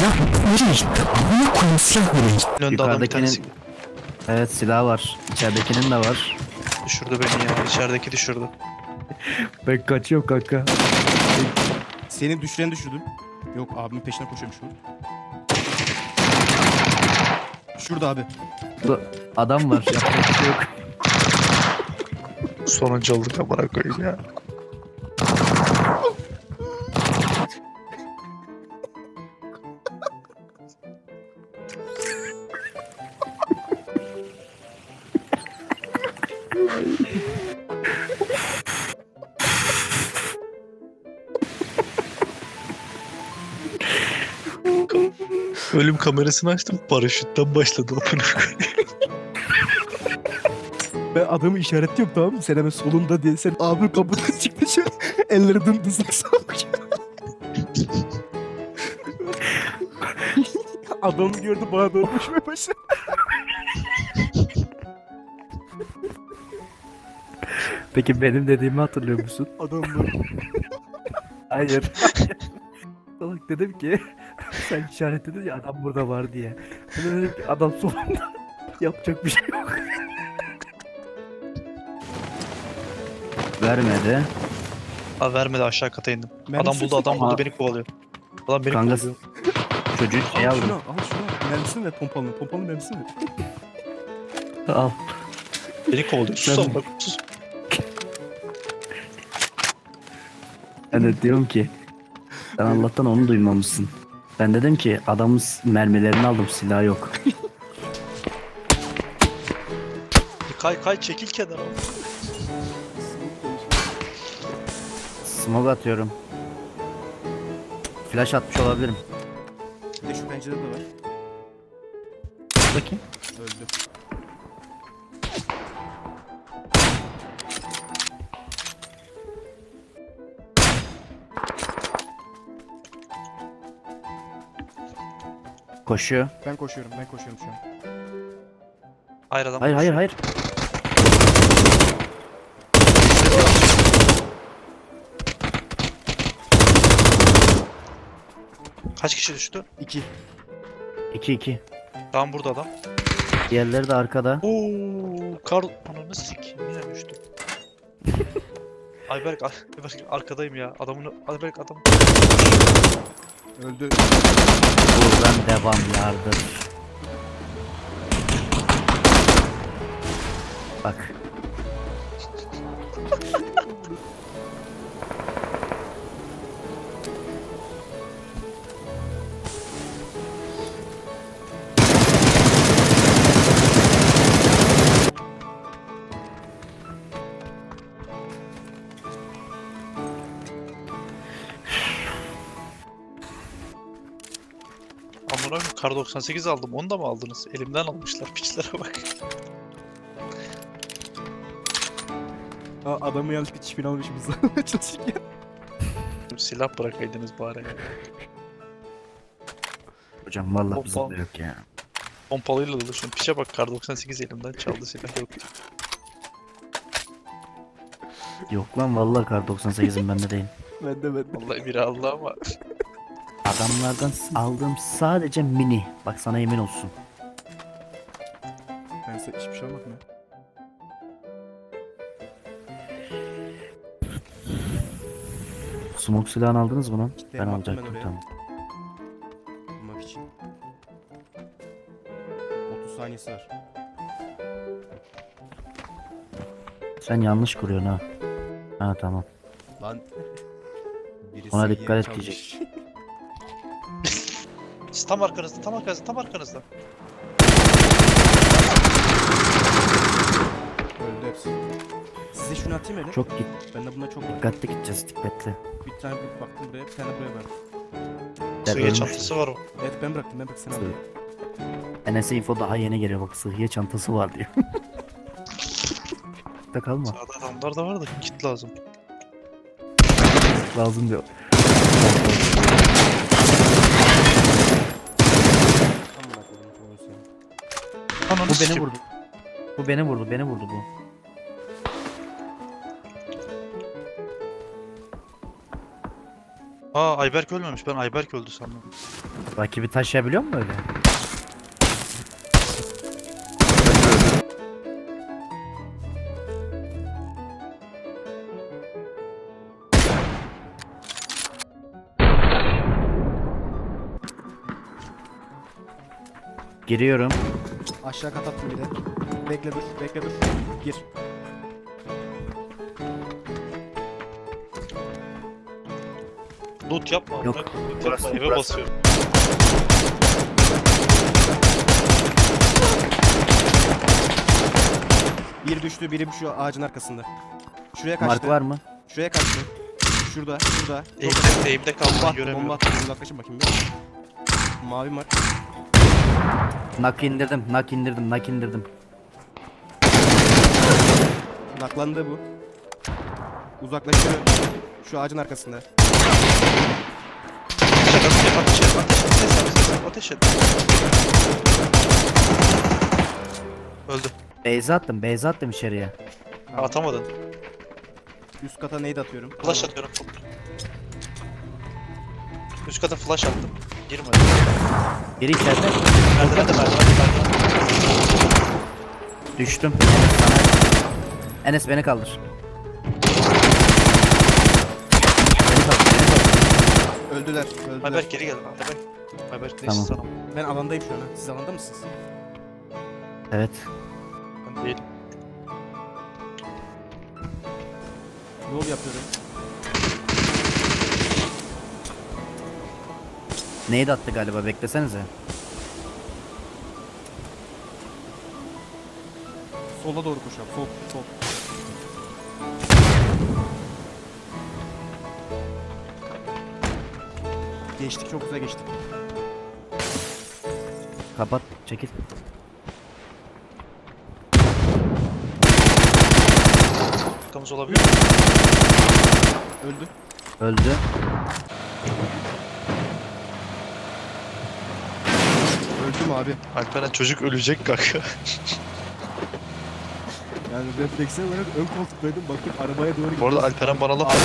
silah nereye gitti? Amına koyayım silah nereye gitti? Önünde adam bir tanesi Yukarıdakinin Evet silah var. İçeridekinin de var. düşürdü beni ya. İçerideki düşürdü. Ben kaçıyorum kanka. Seni düşüren düşürdüm. Yok abimin peşine koşuyormuş bu. Şurada abi. Burada adam var. Yapacak bir şey yok. Sonuncu olduk amına koyayım ya. Ölüm kamerasını açtım. Paraşütten başladı. Ben adamı işaretliyorum tamam mı? Sen hemen solunda diye. Sen abim kapıdan çıktı şöyle. Elleri dımdızlak salmış. Adamı gördü bana doğru koşmaya başladı. Peki benim dediğimi hatırlıyor musun? Adam var. Hayır. Salak dedim ki sen işaretledin ya adam burada var diye. Ben de dedim ki adam solunda. Yapacak bir şey yok. Vermedi. Abi vermedi aşağı kata indim. Adam buldu adam buldu beni kovalıyor. Adam beni Kanka kovalıyor. çocuğu şey Al aldım. şunu al şunu. Mermisini ver pompalını. Pompalı mermisini ver. Al. Beni kovalıyor. Sus Ben- sus. Ben de diyorum ki sen Allah'tan onu duymamışsın. Ben dedim ki adamın s- mermilerini aldım silah yok. Kay kay çekil kenara. Smoke atıyorum. Flash atmış olabilirim. Bir de şu pencerede de var. Bakayım. Öldü. Koşuyor. Ben koşuyorum. Ben koşuyorum şu an. Hayır adam. Hayır hayır hayır. Kaç kişi düştü? İki. 2-2. Tam burada adam. Diğerleri de arkada. Oo, kar ananı sik yine düştü. Ayberk, Ayberk arkadayım ya. Adamın Ayberk adam. Öldü. Buradan devam yardır. Bak. Kar 98 aldım. Onu da mı aldınız? Elimden almışlar piçlere bak. Aa, adamı yanlışlıkla çipini almışım biz çalışırken. Silah bırakaydınız bari. ya. Hocam vallahi Hoppa. bizim de yok ya. Pompalıyla dolu şu piçe bak kar 98 elimden çaldı silah yok. Yok lan vallahi kar 98'im bende değil. ben de ben de. Vallahi biri aldı ama. Adamlardan aldığım sadece mini. Bak sana yemin olsun. Ben size hiçbir şey almadım ya. Smoke silahını aldınız mı lan? İşte Ben alacaktım ben oraya. tamam. Bulmak için. 30 saniyesi var. Sen yanlış kuruyorsun ha. Ha tamam. Lan. Birisi Ona dikkat et çalmış. diyecek. Tam arkanızda, tam arkanızda, tam arkanızda. Öldü hepsi. Size şunu atayım hele. Çok git, Ben de buna çok var. dikkatli gideceğiz dikkatli. Bir tane bir baktım buraya, bir tane buraya var. Ben Suya çantası var o. Evet ben bıraktım, ben bıraktım. Sen al. Enes'e info daha yeni geliyor bak sıhhiye çantası var diyor. da kalma Sağda adamlar da var da kit lazım. lazım diyor. Ananı Bu beni sikeyim. vurdu. Bu beni vurdu beni vurdu bu. Aa Ayberk ölmemiş. Ben Ayberk öldü sandım. Rakibi taşıyabiliyor mu öyle? Giriyorum. Aşağı kat attım bir de. Bekle dur, bekle dur. Gir. Loot yapma. Yok. Loot yapma. Eve basıyorum. Bir düştü, biri şu ağacın arkasında. Şuraya kaçtı. Mark var mı? Şuraya kaçtı. Şurada, şurada. Eğimde, eğimde kaldım. Bomba attı, bomba attı. Uzaklaşın bakayım bir. Mavi mark. Nak indirdim, nak indirdim, nak indirdim. Naklandı bu. Uzaklaşıyor. Şu ağacın arkasında. Ateş et, ateş et, ateş et, ateş et, ses yap, ateş et, ateş et. Öldü. Beyza attım, Beyza attım içeriye. Atamadın. Üst kata nade atıyorum. Flash atıyorum. Üst kata flash attım. Girmedi. Biri içeride. Merdiven de merdiven de merdiven. Düştüm. Enes sana. Enes beni kaldır. Beni kaldır, beni kaldır. Öldüler, öldüler. Ayberk geri gel. Ayberk. Ayberk neyse Tamam. sana. Ben alandayım şu an. ha. Siz alanda mısınız? Evet. Ben değil. Yol yapıyorum. Neydi attı galiba beklesenize. Sola doğru koşuyorum. Sol, sol. Geçtik, çok güzel geçtik. Kapat, çekil. Arkamız olabilir. Öldü. Öldü. Öldüm abi. Alperen çocuk ölecek kanka. Yani refleksel olarak ön koltuktaydım. Baktım arabaya doğru Bu arada Alperen bana laf.